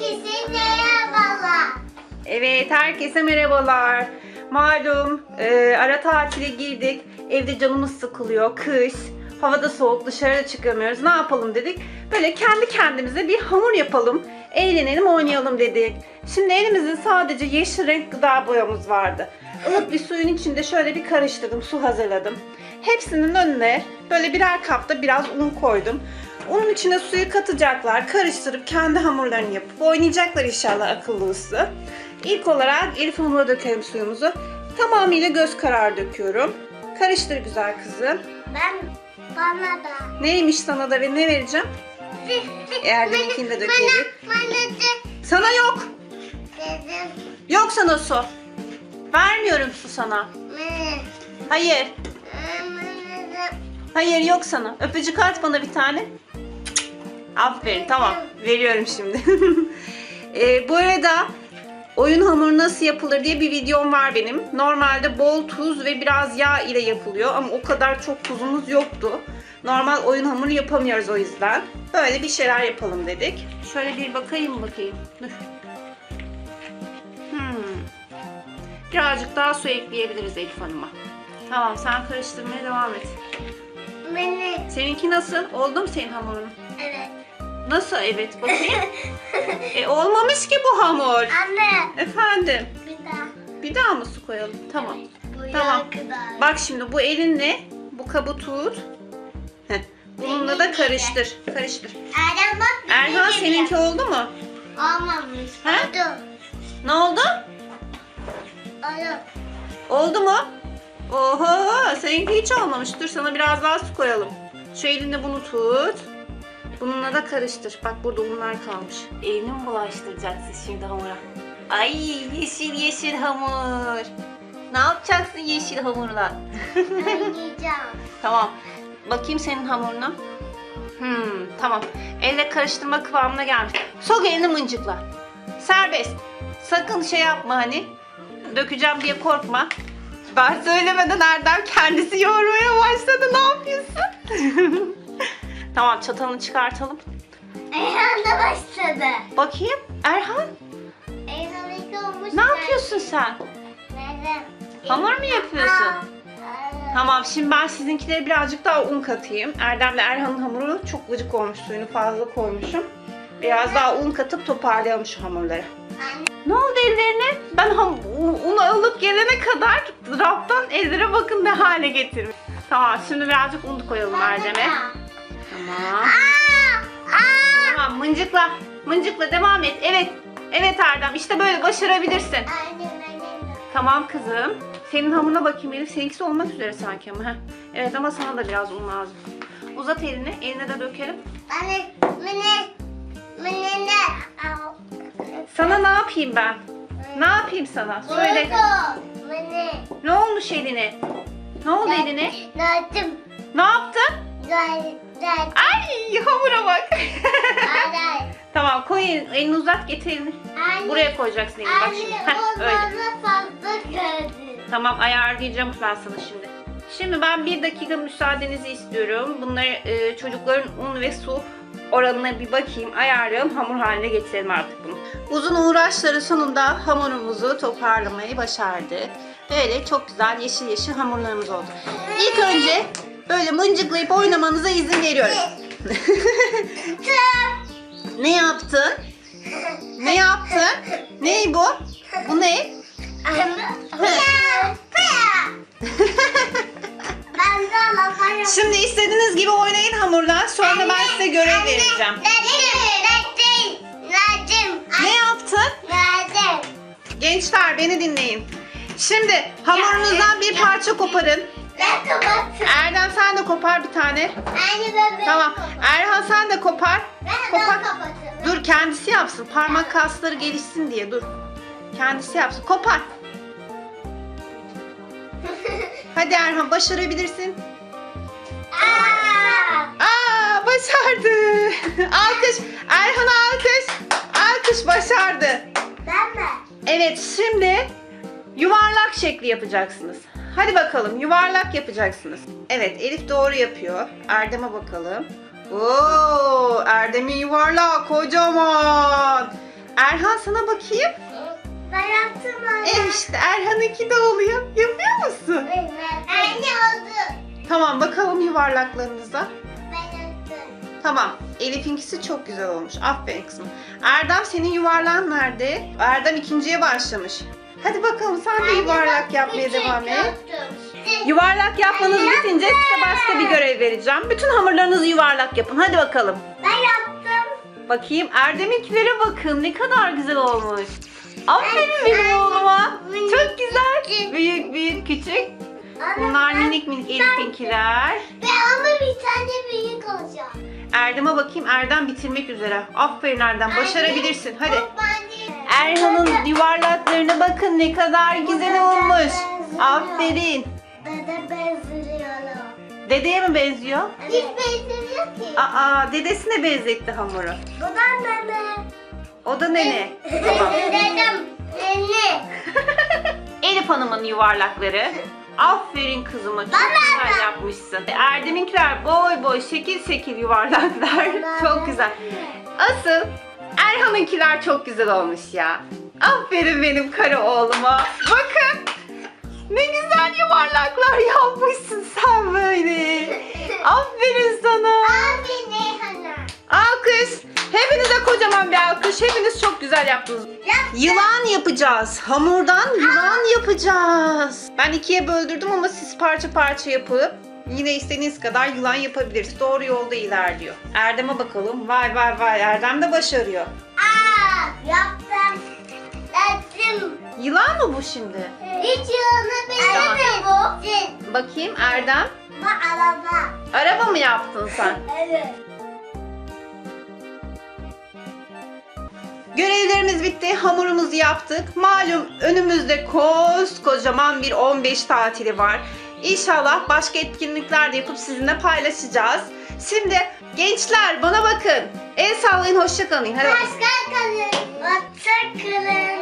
Herkese merhabalar. Evet, herkese merhabalar. Malum e, ara tatile girdik. Evde canımız sıkılıyor. Kış. Havada soğuk. Dışarıda çıkamıyoruz. Ne yapalım dedik. Böyle kendi kendimize bir hamur yapalım. Eğlenelim, oynayalım dedik. Şimdi elimizde sadece yeşil renk gıda boyamız vardı. Ilık bir suyun içinde şöyle bir karıştırdım. Su hazırladım. Hepsinin önüne böyle birer kapta biraz un koydum. Unun içine suyu katacaklar, karıştırıp kendi hamurlarını yapıp oynayacaklar inşallah akıllı uslu. İlk olarak Elif hamura dökelim suyumuzu. Tamamıyla göz kararı döküyorum. Karıştır güzel kızım. Ben bana da. Neymiş sana da ve ne vereceğim? Eğer benimkini de dökelim. Bana, bana da Sana yok. dedim. Yok sana su. Vermiyorum su sana. Hayır. da. Hayır yok sana. Öpücük at bana bir tane. Aferin tamam. Veriyorum şimdi. Ee, bu arada oyun hamuru nasıl yapılır diye bir videom var benim. Normalde bol tuz ve biraz yağ ile yapılıyor ama o kadar çok tuzumuz yoktu. Normal oyun hamuru yapamıyoruz o yüzden. Böyle bir şeyler yapalım dedik. Şöyle bir bakayım bakayım. Dur. Hmm. Birazcık daha su ekleyebiliriz Elif Hanım'a. Tamam sen karıştırmaya devam et. Bana. Seninki nasıl? Oldu mu senin hamurun? Evet. Nasıl evet bakayım. e olmamış ki bu hamur. Anne. Efendim. Bir daha. Bir daha mı su koyalım? Tamam. Bu Tamam. kadar. Bak şimdi bu elinle bu kabı tut. Heh. Bununla da karıştır. Karıştır. Erdem bak. Erhan seninki oldu mu? Olmamış. Ha? Oldu. Ne oldu? Oldu. Oldu mu? Oho seninki hiç olmamış. Dur sana biraz daha su koyalım. Şu elinde bunu tut. Bununla da karıştır. Bak burada unlar kalmış. Elini mi bulaştıracaksın şimdi hamura? Ay yeşil yeşil hamur. Ne yapacaksın yeşil hamurla? Ben yiyeceğim. tamam. Bakayım senin hamuruna. Hmm, tamam. Elle karıştırma kıvamına gelmiş. Sok elini mıncıkla. Serbest. Sakın şey yapma hani. Dökeceğim diye korkma. Ben söylemeden Erdem kendisi yoğurmaya başladı. Ne yapıyorsun? tamam çatalını çıkartalım. Erhan da başladı. Bakayım. Erhan Erhan iki olmuş. ne yapıyorsun sen? Neden? Hamur mu yapıyorsun? Tamam şimdi ben sizinkilere birazcık daha un katayım. Erdem'le Erhan'ın hamuru çok gıcık olmuş. Suyunu fazla koymuşum. Biraz daha un katıp toparlayalım şu hamurları. Ne oldu ellerine? Ben ham unu alıp gelene kadar raftan ellere bakın ne hale getirmiş. Tamam şimdi birazcık un koyalım Erdem'e. Tamam. Aa! Aa! Tamam mıncıkla. Mıncıkla devam et. Evet. Evet Erdem işte böyle başarabilirsin. Tamam kızım. Senin hamuruna bakayım Elif. Seninkisi olmak üzere sanki ama. Heh. Evet ama sana da biraz un lazım. Uzat elini. Eline de dökelim. Ne? Sana ne yapayım ben? Ne yapayım sana? Söyle. Ne olmuş eline? Ne oldu eline? Dağıttım. Ne yaptın? Dağıttım. Ay hamura bak. Anne. tamam koy elini, elini uzat getir elini. Anne. Buraya koyacaksın elini bak şimdi. Anne, Heh, öyle. fazla gördü. Tamam ayarlayacağım ben sana şimdi. Şimdi ben bir dakika müsaadenizi istiyorum. Bunları e, çocukların un ve su oranına bir bakayım, ayarlayalım, hamur haline getirelim artık bunu. Uzun uğraşları sonunda hamurumuzu toparlamayı başardık. Böyle çok güzel yeşil yeşil hamurlarımız oldu. İlk önce böyle mıncıklayıp oynamanıza izin veriyorum. ne yaptın? Ne yaptın? Ney bu? Bu ne? Anne. Şimdi istediğiniz gibi oynayın hamurla. Sonra ben size görev vereceğim. Necim, Necim, Necim. Ne yaptın? Necim. Gençler beni dinleyin. Şimdi hamurunuzdan bir parça koparın. Ben kapattım. Kopar bir tane. Anne ben ben Tamam. Erhan sen de kopar. Ben Kopar. ben. Dur kendisi yapsın. Parmak kasları gelişsin diye dur. Kendisi yapsın. Kopar. Hadi Erhan başarabilirsin. Aa! Aa başardı. Alkış. Erhan alkış. Alkış başardı. Ben mi? Evet şimdi yuvarlak şekli yapacaksınız. Hadi bakalım yuvarlak yapacaksınız. Evet Elif doğru yapıyor. Erdem'e bakalım. Oo, Erdem'in yuvarlağı kocaman. Erhan sana bakayım. Ben yaptım anne. E işte Erhan'ınki de oluyor. Yapıyor musun? Anne oldu. Tamam bakalım yuvarlaklarınıza. Ben yaptım. Tamam. Elif'inkisi çok güzel olmuş. Aferin kızım. Erdem senin yuvarlağın nerede? Erdem ikinciye başlamış. Hadi bakalım sen de yuvarlak yapmaya devam et. Yuvarlak yapmanız bitince size başka bir görev vereceğim. Bütün hamurlarınızı yuvarlak yapın. Hadi bakalım. Ben yaptım. Bakayım Erdem'inkilere bakın. Ne kadar güzel olmuş. Aferin benim oğluma. Çok güzel. Büyük büyük küçük. Bunlar minik minik Elif'inkiler. Ve ama bir tane büyük olacak. Erdem'e bakayım. Erdem bitirmek üzere. Aferin Erdem. Başarabilirsin. Hadi. Erhan'ın yuvarlaklarına bakın ne kadar güzel olmuş. Aferin. Dede benziyorum. Dedeye mi benziyor? Hiç benzemiyor ki. Aa dedesine benzetti hamuru. Bu da dede. O da nene. Tamam. Dedem. Nene. Elif Hanım'ın yuvarlakları. Aferin kızıma çok güzel yapmışsın. Erdem'inkiler boy boy şekil şekil yuvarlaklar. çok güzel. Asıl Erhan'ınkiler çok güzel olmuş ya. Aferin benim kara oğluma. Bakın. Ne güzel yuvarlaklar yapmışsın sen böyle. Aferin sana. Hana? Alkış. Hepinize kocaman bir alkış. Hepiniz çok güzel yaptınız. Yılan yapacağız. Hamurdan yılan yapacağız. Ben ikiye böldürdüm ama siz parça parça yapıp yine istediğiniz kadar yılan yapabilirsiniz. Doğru yolda ilerliyor. Erdem'e bakalım. Vay vay vay Erdem de başarıyor. Aa, yaptım. Yaptım. Yılan mı bu şimdi? Hiç yoluna benzemiyor bu. Bakayım Erdem. Bu araba. Araba mı yaptın sen? Evet. Görevlerimiz bitti. Hamurumuzu yaptık. Malum önümüzde koskocaman bir 15 tatili var. İnşallah başka etkinlikler de yapıp sizinle paylaşacağız. Şimdi gençler bana bakın. El sallayın hoşça kalın. Hadi. Başka kalın. Başka kalın.